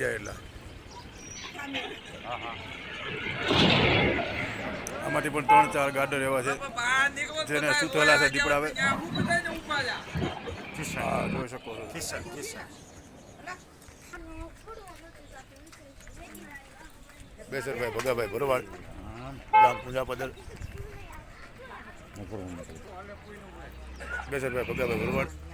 જાય એટલે આમાંથી પણ ત્રણ ચાર ગાર્ડન એવા છે જેને સુતેલા છે દીપડા હવે. હા જોઈ શકો છો. બેસરભાઈ ભગાભાઈ બરોબર રામ પૂજા પૂંજાપદર. બેસરભાઈ ભગાભાઈ ભરવાડ